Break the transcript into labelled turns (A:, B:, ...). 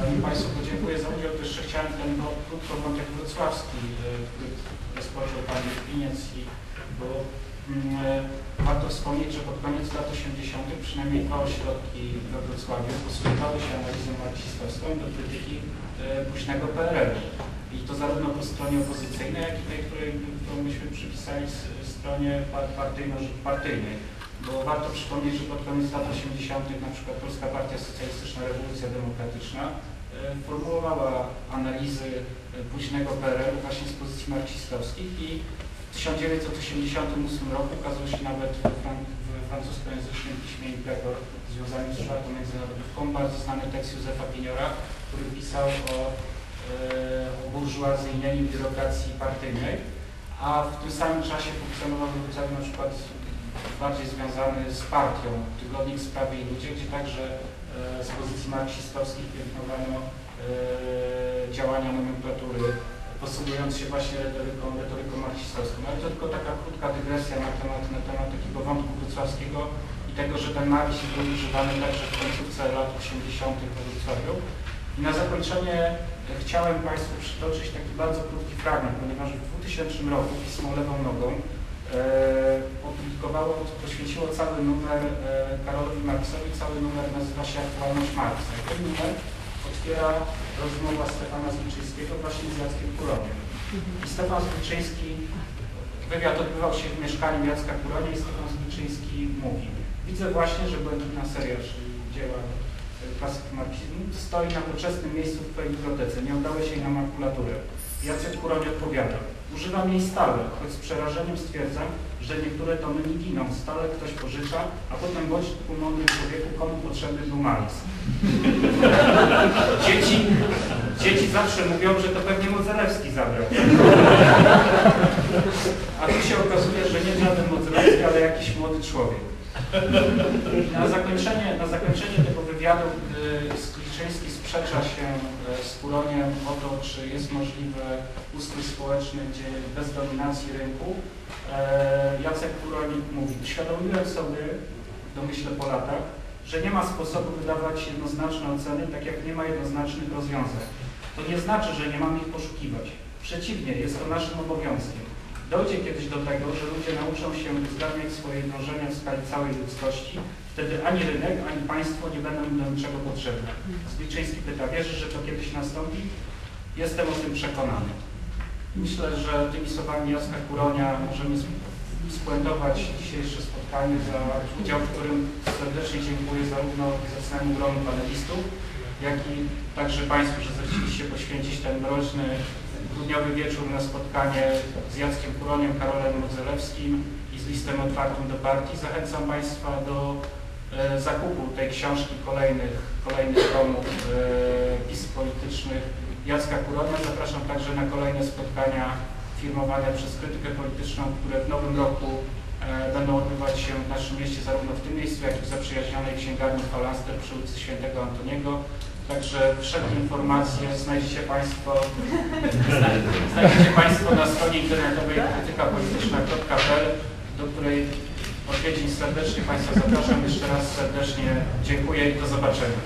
A: Zanim Państwu podziękuję za udział, to jeszcze chciałem ten no, krótko wątek wrocławski, e, który rozpoczął Pan Litwiniec i bo mm, e, warto wspomnieć, że pod koniec lat 80. przynajmniej dwa ośrodki we Wrocławiu posługiwały się analizą marksistowską do krytyki e, późnego PRL-u. I to zarówno po stronie opozycyjnej, jak i tej, której, którą myśmy przypisali stronie par- partyjno-partyjnej. Bo warto przypomnieć, że pod koniec lat 80. na przykład Polska Partia Socjalistyczna Rewolucja Demokratyczna e, formułowała analizy e, późnego PRL właśnie z pozycji marksistowskich i w 1988 roku ukazał się nawet we, fran w francuskojęzycznym piśmie Imperator związanym z czwartą międzynarodówką bardzo znany tekst Józefa Pieniora, który pisał o, e, o burżuazyjnieniu biurokracji partyjnej, a w tym samym czasie funkcjonował w na przykład bardziej związany z partią, tygodnik Sprawy i Ludzie, gdzie także e, z pozycji marksistowskich piętnowano e, działania nomenklatury, posługując się właśnie retoryką, retoryką marksistowską. Ale to tylko taka krótka dygresja na temat, na temat takiego wątku wrocławskiego i tego, że ten marksizm był używany także w końcówce lat 80. we Wrocławiu. I na zakończenie e, chciałem Państwu przytoczyć taki bardzo krótki fragment, ponieważ w 2000 roku pismo Lewą Nogą e, poświęciło cały numer e, Karolowi Marksowi, cały numer nazywa się Aktualność Marksa. I ten numer otwiera rozmowa Stefana Zliczyńskiego właśnie z Jackiem Kuroniem. I Stefan Zliczyński, wywiad odbywał się w mieszkaniu Jacka Kuronia i Stefan Zliczyński mówi Widzę właśnie, że błękitna seria, czyli dzieła klasyki marksizmu, stoi na poczesnym miejscu w Twojej bibliotece. Nie oddałeś jej na makulaturę. Jacek Kuroń odpowiada. Używam jej stale, choć z przerażeniem stwierdzam, że niektóre tomy nie giną. Stale ktoś pożycza, a potem bądź ku mądry człowieku, komu potrzebny był Marks. Dzieci, dzieci zawsze mówią, że to pewnie Modzelewski zabrał. A tu się okazuje, że nie żaden Modzelewski, ale jakiś młody człowiek. Na zakończenie, na zakończenie tego wywiadu, gdy Skliczyński sprzecza się e, z Kuroniem o to, czy jest możliwe ustrój społeczny, gdzie bez dominacji rynku, e, Jacek Kuroń mówi, uświadomiłem sobie, domyślę po latach, że nie ma sposobu wydawać jednoznaczne oceny, tak jak nie ma jednoznacznych rozwiązań. To nie znaczy, że nie mamy ich poszukiwać. Przeciwnie, jest to naszym obowiązkiem. Dojdzie kiedyś do tego, że ludzie nauczą się uzgadniać swoje dążenia w skali całej ludzkości, wtedy ani rynek, ani państwo nie będą im do niczego potrzebne. Zliczyński pyta, wierzysz, że to kiedyś nastąpi? Jestem o tym przekonany. Myślę, że tymi słowami Jacka Kuronia możemy sp- spuentować dzisiejsze spotkanie za udział, w którym serdecznie dziękuję zarówno zacnemu gronu panelistów, jak i także Państwu, że zechcieliście poświęcić ten mroczny grudniowy wieczór na spotkanie z Jackiem Kuroniem, Karolem Modzelewskim i z listem otwartym do partii. Zachęcam Państwa do e, zakupu tej książki kolejnych, kolejnych tomów e, pism politycznych Jacka Kuronia. Zapraszam także na kolejne spotkania firmowane przez krytykę polityczną, które w nowym roku e, będą odbywać się w naszym mieście, zarówno w tym miejscu, jak i w zaprzyjaźnionej księgarni Falaster przy ulicy Świętego Antoniego. Także wszelkie informacje znajdziecie Państwo, znajdziecie Państwo na stronie internetowej krytykapolityczna.pl, do której odwiedzin serdecznie Państwa zapraszam. Jeszcze raz serdecznie dziękuję i do zobaczenia.